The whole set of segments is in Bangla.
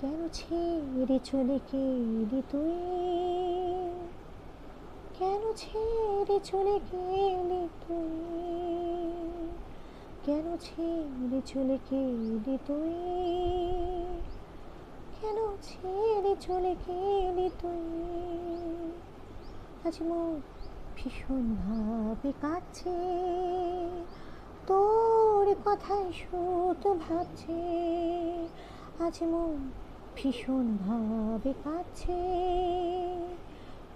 কেন ছেড়ে চলে গেলি তুই? কেন ছেড়ে চলে গেলি তুই? কেন ছেড়ে চলে গেলি তুই? কেন ছেড়ে চলে গেলি তুই? আজ মন ভীষণভাবে কাঁদছে। তোর কথাই শুধু ভাবছে। আজ মন ভীষণভাবে কাঁদছে।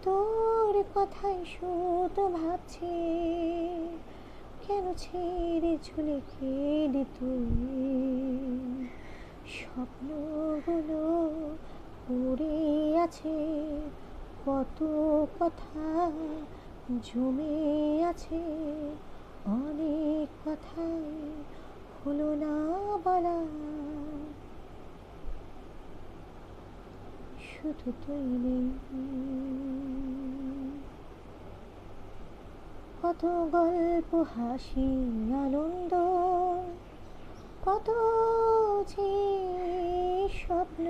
তোর কথাই শুধু ভাবছে। কেন ছেড়ে চলে গেলি তুই? স্বপ্নগুলো পড়ে আছে, কত কথা জমে আছে। অনেক কথাই হলো না বলা। শুধু নেই। কত গল্প, হাসি, আনন্দ, কত যে স্বপ্ন,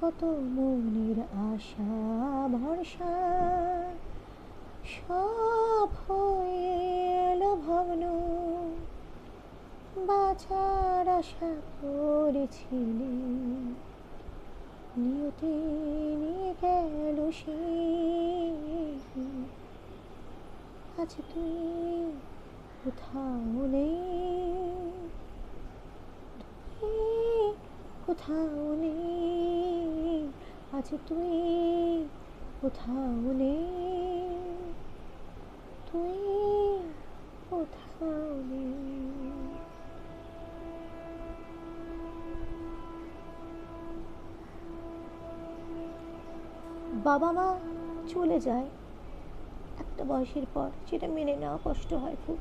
কত মনের আশা, ভরসা, সব এলো ভগ্ন। বাঁচার আশা করেছিলি নিয়তে নিয়ে গেল সে। আজ তুই কোথাও নেই। তুই কোথাও নেই। আজ তুই কোথাও নেই। তুই কোথাও নেই। বাবা মা চলে যায়। একটা বয়সের পর সেটা মেনে নেওয়া কষ্ট হয় খুব।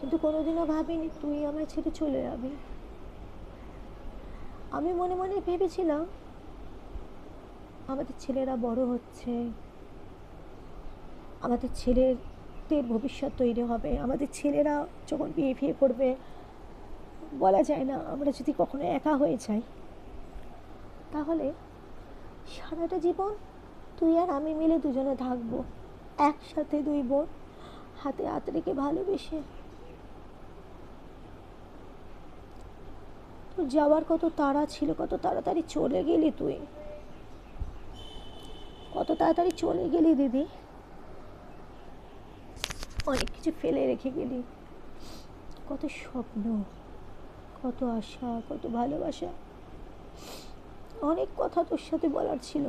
কিন্তু কোনোদিনও ভাবিনি তুই আমার ছেড়ে চলে যাবি। আমি মনে মনে ভেবেছিলাম, আমাদের ছেলেরা বড় হচ্ছে। আমাদের ছেলেদের ভবিষ্যৎ তৈরি হবে। আমাদের ছেলেরা যখন বিয়ে ফিয়ে করবে, বলা যায় না আমরা যদি কখনো একা হয়ে যাই। তাহলে সারাটা জীবন তুই আর আমি মিলে দুজনে থাকব, একসাথে দুই বোন, হাতে হাত রেখে ভালোবেসে। তোর যাওয়ার কত তাড়া ছিল, কত তাড়াতাড়ি চলে গেলি তুই। কত তাড়াতাড়ি চলে গেলি দিদি। অনেক কিছু ফেলে রেখে গেলি। কত স্বপ্ন, কত আশা, কত ভালোবাসা। অনেক কথা তোর সাথে বলার ছিল।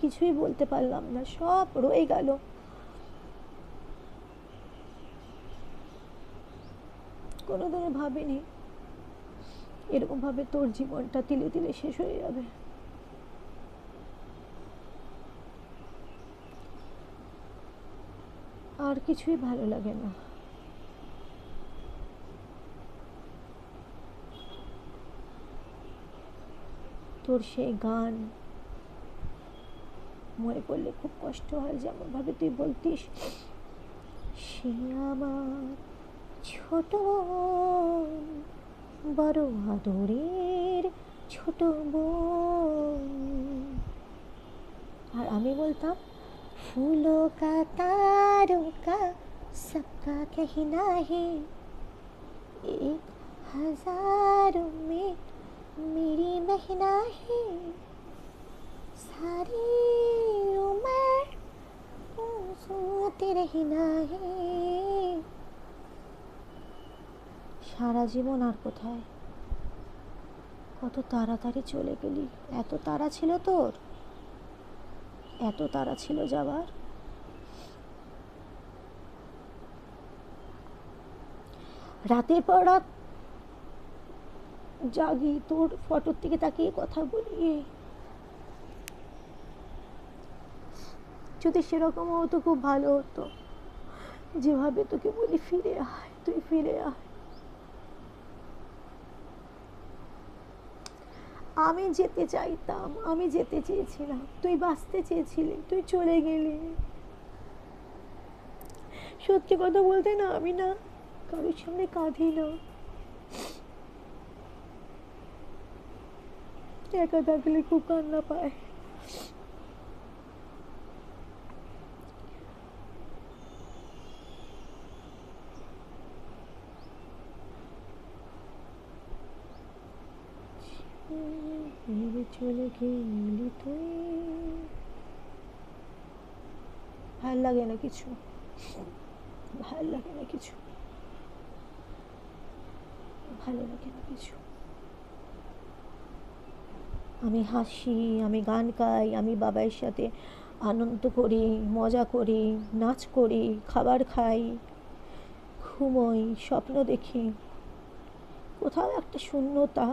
কিছুই বলতে পারলাম না, সব রয়ে গেল। কোনোদিনও ভাবিনি এরকম ভাবে তোর জীবনটা তিলে তিলে শেষ হয়ে যাবে। আর কিছুই ভালো লাগে না। তোর সেই গান মনে পড়লে খুব কষ্ট হয় যেমনভাবে তুই বলতিস, সে আমার ছোট বড় আদরের ছোট বোন। আর আমি বলতাম ফুলো কা তারো সবকা কহিনা হে, এক হাজার মে मेरी बहना है सारी उम्र तू सुनते रहना है সারা জীবন আর কোথায় কত তাড়াতাড়ি চলে গেলি এত তাড়া ছিল তোর এত তাড়া ছিল যাবার রাতের পর রাত জাগি তোর ফটোর দিকে তাকিয়ে কথা বলি। যদি সেরকম হতো, খুব ভালো হতো। যেভাবে তোকে বলি, ফিরে আয়, তুই ফিরে আয়। আমি যেতে চাইতাম, আমি যেতে চেয়েছিলাম। তুই বাঁচতে চেয়েছিলি, তুই চলে গেলি। সত্যি কথা বলতে না, আমি না কারোর সামনে কাঁদি না। একা থাকলে খুব কান্না পায় ছেড়ে চলে গেলি তুই ভালো লাগে না কিছু ভালো লাগে না কিছু ভালো লাগে না কিছু আমি হাসি, আমি গান গাই, আমি বাবার সাথে আনন্দ করি, মজা করি, নাচ করি, খাবার খাই, ঘুমোই, স্বপ্ন দেখি। কোথাও একটা শূন্যতা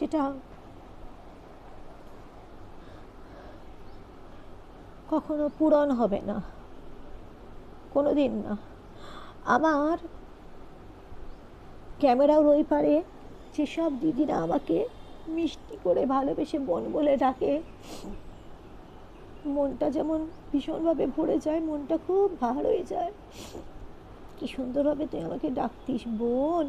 যেটা কখনো পূরণ হবে না কোনো দিন না। আমার ক্যামেরার ওই পারে, যেসব দিদিরা আমাকে মিষ্টি করে ভালোবেসে বোন বলে ডাকে। মনটা যেমন ভীষণভাবে ভরে যায়, মনটা খুব ভার হয়ে যায়। কি সুন্দরভাবে তুই আমাকে ডাকতিস, বোন।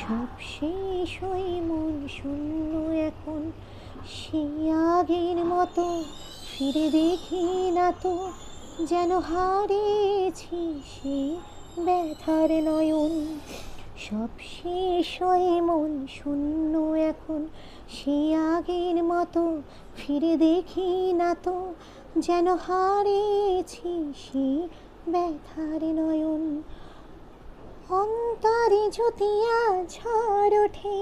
সব শেষ হয়ে মন শূন্য এখন। সে আগের মতো ফিরে দেখি না তো, যেন হারিয়েছি সে ব্যথার নয়ন, সব শেষ হয়ে মন শূন্য এখন। সে আগের মতো ফিরে দেখি না তো, যেন হারিয়েছি সে ব্যথার নয়ন। অন্তরে যদি ঝড় ওঠে,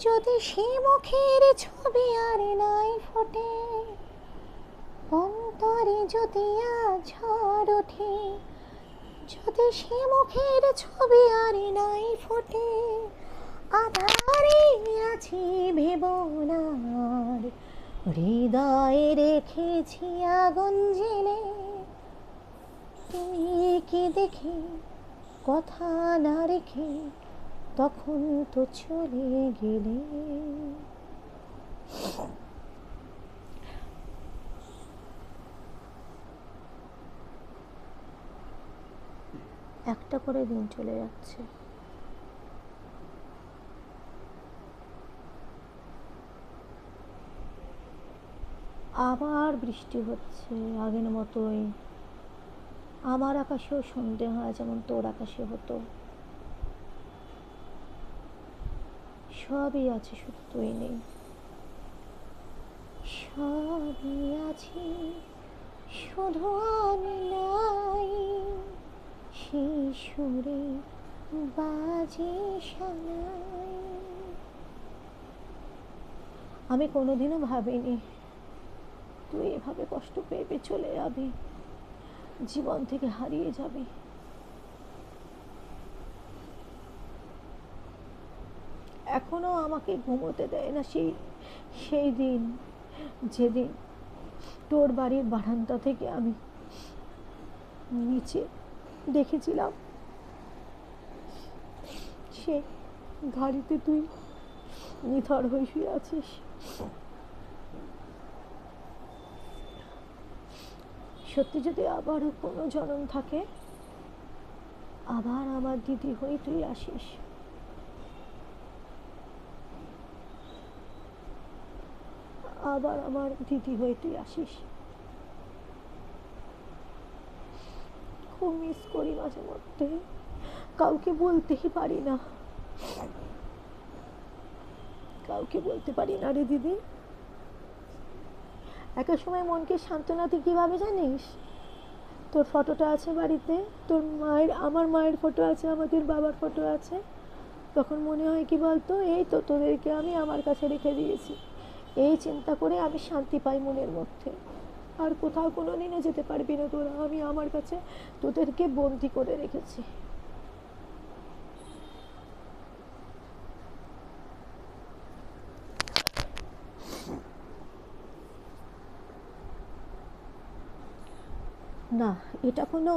যদি সে মুখের ছবি আর নাই ফোটে, অন্তরে যদি ঝড় ওঠে যদি সে মুখের ছবি আর নাই ফোটে, আধারে আছি ভেবনার হৃদয়ে রেখেছি আগুন জেলে। তুমি কি দেখে কথা না রেখে তখন তো চলে গেলে। একটা করে দিন চলে যাচ্ছে। আবার বৃষ্টি হচ্ছে, আগের মতোই। আমার আকাশেও সন্ধে হয় যেমন তোর আকাশে হতো। সবই আছে, শুধু তুই নেই। সবই আছে, শুধু আমি নাই। সেই সুরে বাজে আমি কোনোদিনও ভাবিনি তুই এভাবে কষ্ট পেয়ে পেয়ে চলে যাবি, জীবন থেকে হারিয়ে যাবি। এখনও আমাকে ঘুমোতে দেয় না সেই সেই দিন, যেদিন তোর বাড়ির বারান্দা থেকে আমি নিচে দেখেছিলাম। সে গাড়িতে তুই নিথর হয়ে শুয়ে আছিস। সত্যি যদি আবারও কোনো জনম থাকে, আবার আমার দিদি হয়ে তুই আসিস। আবার আমার দিদি হয়ে তুই আসিস খুব মিস করি মাঝে মধ্যে। কাউকে বলতেই পারি না। কাউকে বলতে পারি না রে দিদি। একটা সময় মনকে সান্ত্বনা তুই কীভাবে জানিস? তোর ফটোটা আছে বাড়িতে? তোর মায়ের, আমার মায়ের ফটো আছে, আমাদের বাবার ফটো আছে। তখন মনে হয় কি বলতো, এই তো তোদেরকে আমি আমার কাছে রেখে দিয়েছি। এই চিন্তা করে আমি শান্তি পাই মনের মধ্যে। আর কোথাও কোনো দিনও যেতে পারবি না তোরা। আমি আমার কাছে তোদেরকে বন্দি করে রেখেছি। না, এটা কোনো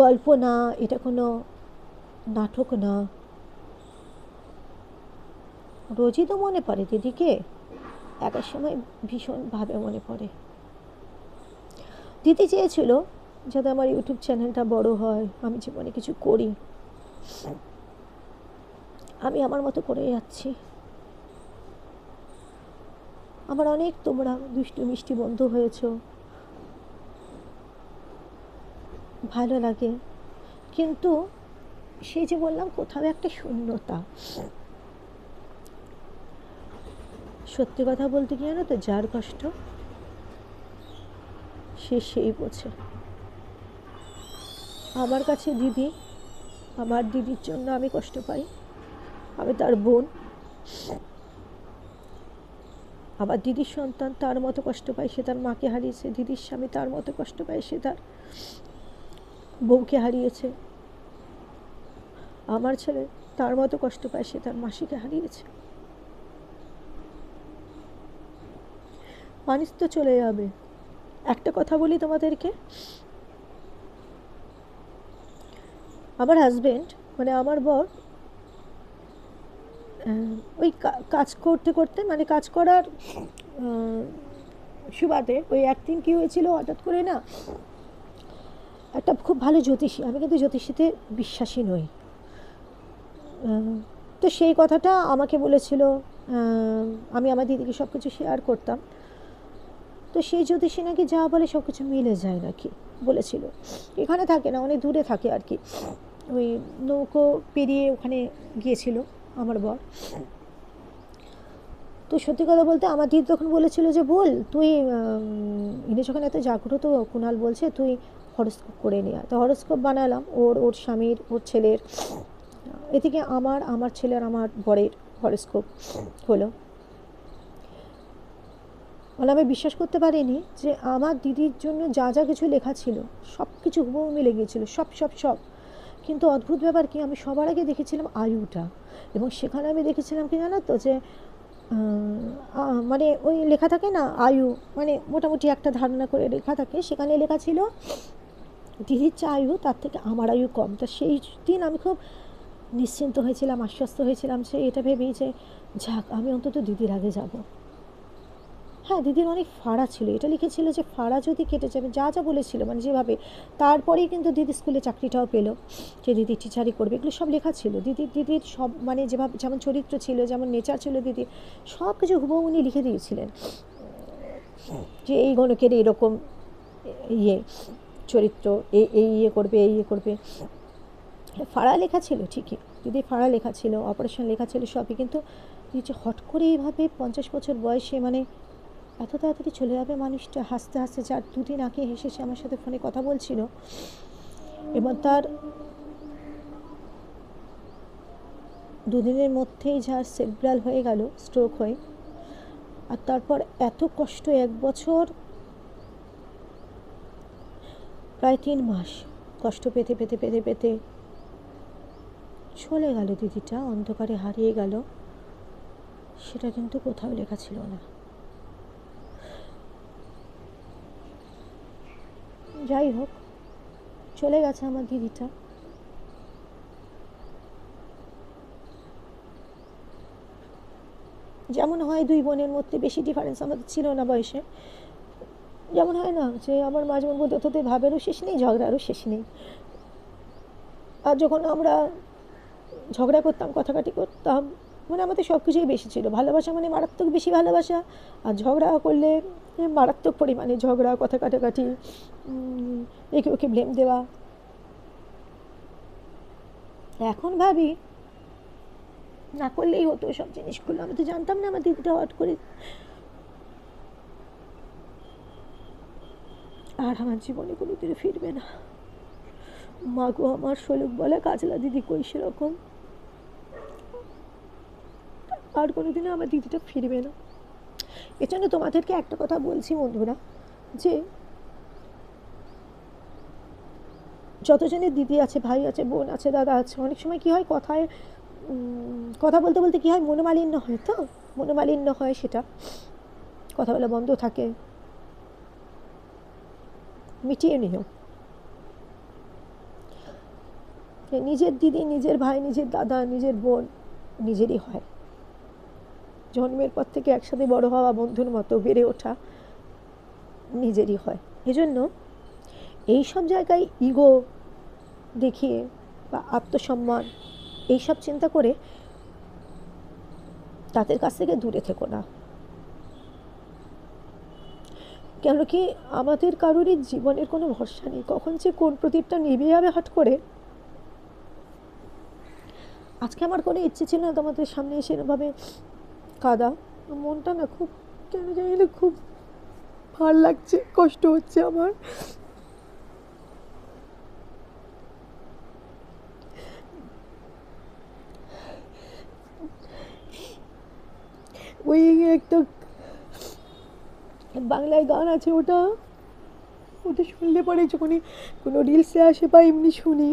গল্প না, এটা কোনো নাটক না। রোজই তো মনে পড়ে দিদিকে। একার সময় ভীষণভাবে মনে পড়ে। দিদি চেয়েছিল যাতে আমার ইউটিউব চ্যানেলটা বড় হয়, আমি জীবনে কিছু করি। আমি আমার মতো করে যাচ্ছি। আমার অনেক তোমরা দুষ্টু মিষ্টি বন্ধু হয়েছ। ভালো লাগে। কিন্তু সেই যে বললাম, কোথাও একটা শূন্যতা। সত্যি কথা বলতে কি জানো তো, যার কষ্ট, সে সেই বোঝে। আমার কাছে দিদি, আমার দিদির জন্য আমি কষ্ট পাই। আমি তার বোন। আমার দিদির সন্তান তার মতো কষ্ট পায়, সে তার মাকে হারিয়েছে। দিদির স্বামী তার মতো কষ্ট পায়, সে তার বউকে হারিয়েছে। আমার ছেলে তার মতো কষ্ট পায়, সে তার মাসিকে হারিয়েছে। মানুষ তো চলে যাবে। একটা কথা বলি তোমাদেরকে। আমার হাজবেন্ড মানে আমার বর ওই কাজ করতে করতে মানে কাজ করার সুবাদে ওই একদিন কী হয়েছিল হঠাৎ করে না, একটা খুব ভালো জ্যোতিষী, আমি কিন্তু জ্যোতিষীতে বিশ্বাসী নই। তো সেই কথাটা আমাকে বলেছিল আমি আমার দিদিকে সব কিছু শেয়ার করতাম। তো সেই জ্যোতিষী নাকি যা বলে সব কিছু মিলে যায় নাকি? বলেছিল। এখানে থাকে না অনেক দূরে থাকে আর কি। ওই নৌকো পেরিয়ে ওখানে গিয়েছিল আমার বর। তো সত্যি কথা বলতে আমার দিদি তখন বলেছিল যে, বল, তুই ইনি যখন এত জাগ্রত, কুণাল বলছে, তুই হরস্কোপ করে নিয়ে তো হরস্কোপ বানালাম, ওর ওর স্বামীর, ওর ছেলের। এদিকে আমার আমার ছেলের আমার বরের হরস্কোপ হলো। বলে আমি বিশ্বাস করতে পারিনি যে আমার দিদির জন্য যা যা কিছু লেখা ছিল সব কিছু হুবহু মিলে গিয়েছিল, সব সব সব। কিন্তু অদ্ভুত ব্যাপার কি, আমি সবার আগে দেখেছিলাম আয়ুটা এবং সেখানে আমি দেখেছিলাম কি জানো তো যে মানে ওই লেখা থাকে না, আয়ু মানে মোটামুটি একটা ধারণা করে লেখা থাকে, সেখানে লেখা ছিল, দিদির চা আয়ু, তার থেকে আমার আয়ু কম। তা সেই দিন আমি খুব নিশ্চিন্ত হয়েছিলাম, আশ্বস্ত হয়েছিলাম সে এটা ভেবেই যে, যাক, আমি অন্তত দিদির আগে যাব। হ্যাঁ দিদির অনেক ফাড়া ছিল। এটা লিখেছিল যে ফাড়া যদি কেটে যাবে, যা যা বলেছিল মানে যেভাবে, তারপরেই কিন্তু দিদি স্কুলে চাকরিটাও পেল, যে দিদি টিচারই করবে, এগুলো সব লেখা ছিল। দিদির দিদির সব মানে যেভাবে, যেমন চরিত্র ছিল, যেমন নেচার ছিল দিদি সব কিছু হুবহু উনি লিখে দিয়েছিলেন। যে এই গণকের এরকম ইয়ে চরিত্র এই এই ইয়ে করবে এই ইয়ে করবে। ফাড়া লেখা ছিল ঠিকই দিদি ফাড়া লেখা ছিল অপারেশন লেখা ছিল সবই, কিন্তু হট করে এইভাবে পঞ্চাশ বছর বয়সে মানে এত তাড়াতাড়ি চলে যাবে মানুষটা? হাসতে হাসতে যার দুদিন আগে হেসে সে আমার সাথে ফোনে কথা বলছিল। এবং তার দুদিনের মধ্যেই যার সেলব্রাল হয়ে গেল স্ট্রোক হয়ে। আর তারপর এত কষ্ট, এক বছর, প্রায় তিন মাস কষ্ট পেতে পেতে পেতে পেতে চলে গেল দিদিটা, অন্ধকারে হারিয়ে গেল। সেটা কিন্তু কোথাও লেখা ছিল না। যাই হোক, চলে গেছে আমার দিদিটা। যেমন হয় দুই বোনের মধ্যে বেশি ডিফারেন্স আমাদের ছিল না বয়সে। যেমন হয় না যে আমার মাঝে মধ্যে তোদের ভাবেরও শেষ নেই, ঝগড়ারও শেষ নেই। আর যখন আমরা ঝগড়া করতাম কথাকাটি করতাম মানে আমাদের সব কিছুই বেশি ছিল। ভালোবাসা মানে মারাত্মক বেশি ভালোবাসা, আর ঝগড়া করলে মারাত্মক পরিমাণে ঝগড়া, কথা কাটাকাটি একে ওকে ব্লেম দেওয়া। এখন ভাবি, না করলেই হতো সব জিনিসগুলো। আমি তো জানতাম না আমার দিদিটা হট করে। আর আমার জীবনে কোনো দিনে ফিরবে না। মা গো, আমার শোলক বলে কাজলা দিদি কই সেরকম? আর কোনো দিনও আমার দিদিটা ফিরবে না। এজন্য তোমাদেরকে একটা কথা বলছি বন্ধুরা, যে যতজনের দিদি আছে, ভাই আছে, বোন আছে, দাদা আছে, অনেক সময় কী হয় কথায় কথা বলতে বলতে কী হয়, মনোমালিন্য হয় তো? মনোমালিন্য হয় সেটা। কথা বলা বন্ধ থাকে। মিটিয়ে নিও। নিজের দিদি, নিজের ভাই, নিজের দাদা, নিজের বোন, নিজেরই হয়। জন্মের পর থেকে একসাথে বড় হওয়া বন্ধুর মতো বেড়ে ওঠা নিজেরই হয়। এজন্য এই সব জায়গায় ইগো দেখিয়ে বা আত্মসম্মান এইসব চিন্তা করে তাদের কাছ থেকে দূরে থেকো না। কেন কি আমাদের কারোরই জীবনের কোনো ভরসা নেই। কখন যে কোন প্রদীপটা নিভে যাবে হট করে। আজকে আমার কোনো ইচ্ছে ছিল না তোমাদের সামনে এসে এরভাবে কাদা। মনটা না খুব, কেন জানি না খুব ভালো লাগছে, কষ্ট হচ্ছে আমার। ওই একটা বাংলায় গান আছে ওটা। ওটা শুনলে পরে যখনই কোনো রিলসে আসে বা এমনি শুনি,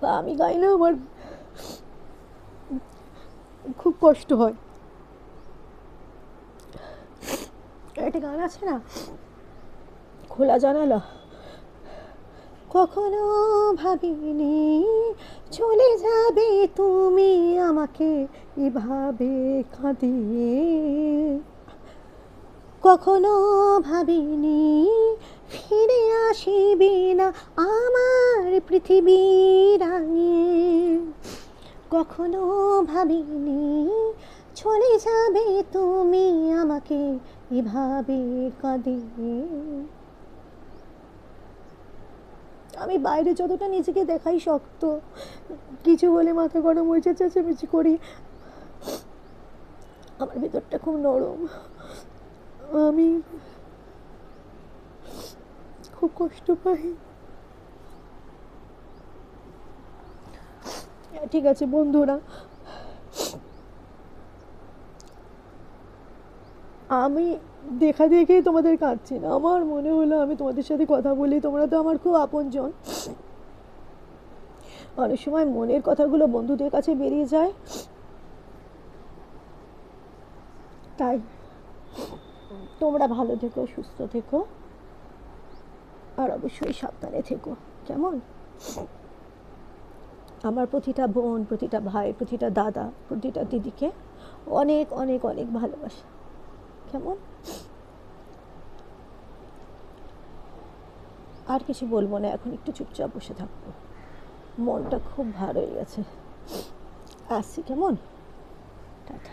বা আমি গাই না আমার খুব কষ্ট হয়। একটা গান আছে না? খোলা জানালা। কখনো ভাবিনি চলে যাবে তুমি আমাকে, এভাবে কাঁদিয়ে। কখনো ভাবিনি ফিরে আসিবে না আমার পৃথিবীর আগে কখনো ভাবিনি। চলে যাবে তুমি আমাকে এভাবে কাঁদিয়ে আমি বাইরে যতটা নিজেকে দেখাই শক্ত, কিছু বলে মাথা গরম হয়েছে চেঁচামেচি করি। আমার ভেতরটা খুব নরম। আমি খুব কষ্ট পাই। ঠিক আছে, বন্ধুরা। আমি দেখা দেখেই তোমাদের কাঁদছি না। আমার মনে হলো আমি তোমাদের সাথে কথা বলি। তোমরা তো আমার খুব আপনজন। অনেক সময় মনের কথাগুলো বন্ধুদের কাছে বেরিয়ে যায়। তাই তোমরা ভালো থেকো, সুস্থ থেকো। আর অবশ্যই সাবধানে থেকো। কেমন? আমার প্রতিটা বোন, প্রতিটা ভাই, প্রতিটা দাদা, প্রতিটা দিদিকে অনেক অনেক অনেক ভালোবাসা। কেমন? আর কিছু বলব না, এখন একটু চুপচাপ বসে থাকব। মনটা খুব ভালোই হয়ে গেছে। আসছি, কেমন? টাটা।